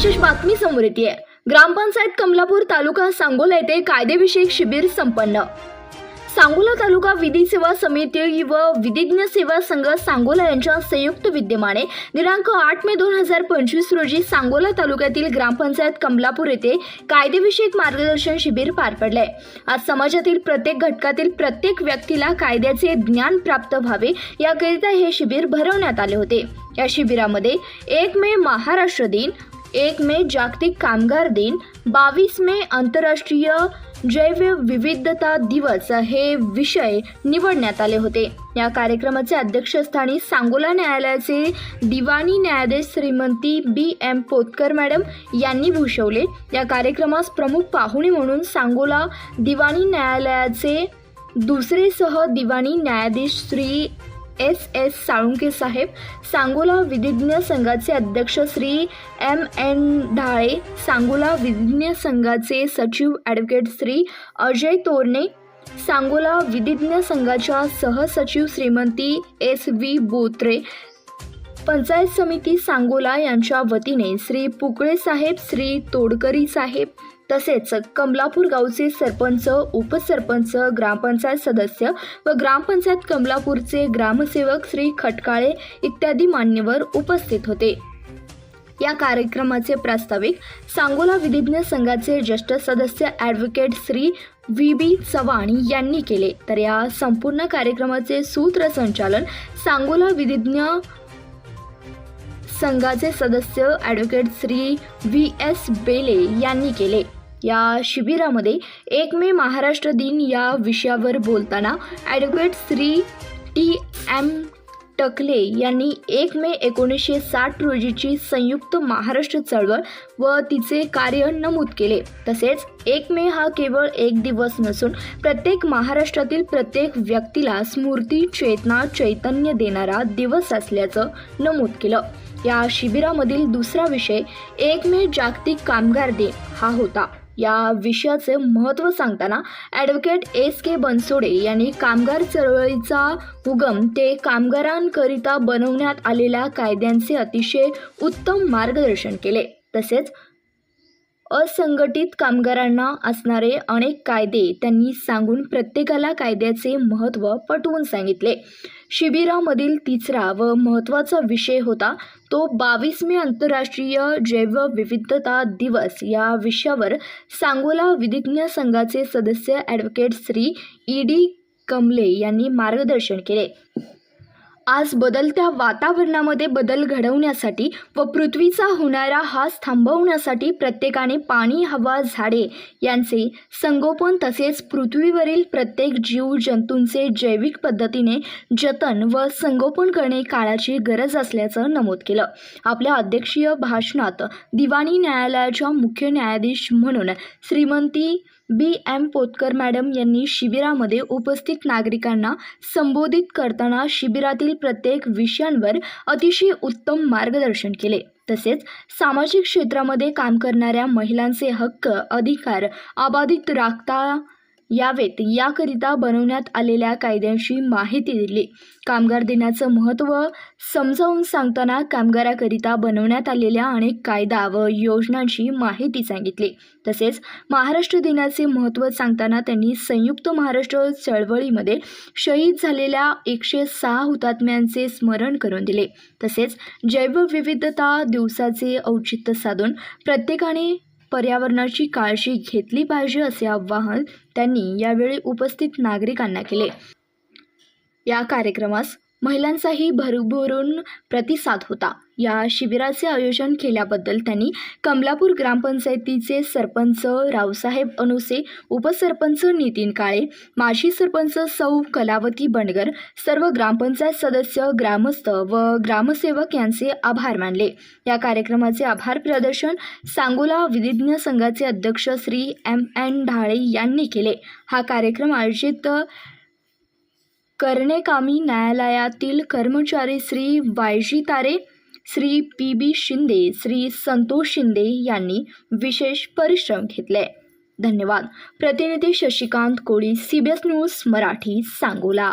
विशेष बातमी समोर येते. ग्रामपंचायत कमलापूर तालुका सांगोला येथे कायदेविषयक शिबिर संपन्न. सांगोला तालुका विधी सेवा समिती व विधिज्ञ सेवा संघ सांगोला यांच्या संयुक्त विद्यमाने दिनांक आठ मे दोन हजार पंचवीस रोजी सांगोला तालुक्यातील ग्रामपंचायत कमलापूर येथे कायदेविषयक मार्गदर्शन शिबिर पार पडले. आज समाजातील प्रत्येक घटकातील प्रत्येक व्यक्तीला कायद्याचे ज्ञान प्राप्त व्हावे याकरिता हे शिबिर भरवण्यात आले होते. या शिबिरामध्ये एक मे महाराष्ट्र दिन एक मे जागतिक कामगार दिन बावीस मे आंतरराष्ट्रीय जैव विविधता दिवस हे विषय निवडण्यात आले होते. या कार्यक्रमाचे अध्यक्षस्थानी सांगोला न्यायालयाचे दिवाणी न्यायाधीश श्रीमंती बी एम पोतकर मॅडम यांनी भूषवले. या कार्यक्रमास प्रमुख पाहुणे म्हणून सांगोला दिवाणी न्यायालयाचे दुसरे सह दिवाणी न्यायाधीश श्री एस एस साळुंके साहेब सांगोला विधिज्ञ संघाचे अध्यक्ष श्री एम एन ढाळे सांगोला विधिज्ञ संघाचे सचिव ॲडव्होकेट श्री अजय तोरणे सांगोला विधिज्ञ संघाच्या सहसचिव श्रीमंती एस व्ही बोत्रे पंचायत समिती सांगोला यांच्या वतीने श्री पुकळे साहेब श्री तोडकरी साहेब तसेच कमलापूर गावचे सरपंच उपसरपंच ग्रामपंचायत सदस्य व ग्रामपंचायत कमलापूरचे ग्रामसेवक श्री खटकाळे इत्यादी मान्यवर उपस्थित होते. या कार्यक्रमाचे प्रास्ताविक सांगोला विधिज्ञ संघाचे ज्येष्ठ सदस्य advocate Shri V B Chavan यांनी केले. तर या संपूर्ण कार्यक्रमाचे सूत्रसंचालन सांगोला विधिज्ञ संघाचे सदस्य advocate Shri V S Bele यांनी केले. या शिबिरामध्ये एक मे महाराष्ट्र दिन या विषयावर बोलताना advocate Shri T M Takle यांनी एक मे एकोणीसशे साठ रोजीची संयुक्त महाराष्ट्र चळवळ व तिचे कार्य नमूद केले. तसेच एक मे हा केवळ एक दिवस नसून प्रत्येक महाराष्ट्रातील प्रत्येक व्यक्तीला स्मृती चेतना चैतन्य देणारा दिवस असल्याचं नमूद केलं. या शिबिरामधील दुसरा विषय एक मे जागतिक कामगार दिन हा होता. या विषयाचे महत्त्व सांगताना ॲडव्होकेट एस के बनसोडे यांनी कामगार चळवळीचा उगम ते कामगारांकरिता बनवण्यात आलेल्या कायद्यांचे अतिशय उत्तम मार्गदर्शन केले. तसेच असंघटित कामगारांना असणारे अनेक कायदे त्यांनी सांगून प्रत्येकाला कायद्याचे महत्त्व पटवून सांगितले. शिबिरामधील तिसरा व महत्त्वाचा विषय होता तो बावीस मे आंतरराष्ट्रीय जैवविविधता दिवस या विषयावर सांगोला विधिज्ञ संघाचे सदस्य advocate Shri E D Kamle यांनी मार्गदर्शन केले. आज बदलत्या वातावरणामध्ये बदल घडवण्यासाठी व पृथ्वीचा होणारा हास थांबवण्यासाठी प्रत्येकाने पाणी हवा झाडे यांचे संगोपन तसेच पृथ्वीवरील प्रत्येक जीव जंतूंचे जैविक पद्धतीने जतन व संगोपन करणे काळाची गरज असल्याचं नमूद केलं. आपल्या अध्यक्षीय भाषणात दिवाणी न्यायालयाच्या मुख्य न्यायाधीश म्हणून श्रीमंती बी. एम. पोतकर मॅडम यांनी शिबिरामध्ये उपस्थित नागरिकांना संबोधित करताना शिबिरातील प्रत्येक विषयांवर अतिशय उत्तम मार्गदर्शन केले. तसेच सामाजिक क्षेत्रामध्ये काम करणाऱ्या महिलांचे हक्क अधिकार अबाधित राखता यावेत. याकरिता बनवण्यात आलेल्या कायद्यांची माहिती दिली. कामगार दिनाचं महत्त्व समजावून सांगताना कामगाराकरिता बनवण्यात आलेल्या अनेक कायदा व योजनांची माहिती सांगितली. तसेच महाराष्ट्र दिनाचे महत्त्व सांगताना त्यांनी संयुक्त महाराष्ट्र चळवळीमध्ये शहीद झालेल्या एकशे सहा हुतात्म्यांचे स्मरण करून दिले. तसेच जैवविविधता दिवसाचे औचित्य साधून प्रत्येकाने पर्यावरणाची काळजी घेतली पाहिजे असे आवाहन त्यांनी यावेळी उपस्थित नागरिकांना केले. या कार्यक्रमास महिलांचाही भरभरून प्रतिसाद होता. या शिबिराचे आयोजन केल्याबद्दल त्यांनी कमलापूर ग्रामपंचायतीचे सरपंच रावसाहेब अनुसे उपसरपंच नितीन काळे माजी सरपंच सौ कलावती बंडगर सर्व ग्रामपंचायत सदस्य ग्रामस्थ व ग्रामसेवक यांचे आभार मानले. या कार्यक्रमाचे आभार प्रदर्शन सांगोला विधिज्ञ संघाचे अध्यक्ष श्री एम एन ढाळे यांनी केले. हा कार्यक्रम आयोजित करणेकामी न्यायालयातील कर्मचारी Shri Y G Tare Shri P B Shinde Shri Santosh Shinde यांनी विशेष परिश्रम घेतले. धन्यवाद. प्रतिनिधी Shashikant Koli C B S news Marathi Sangola.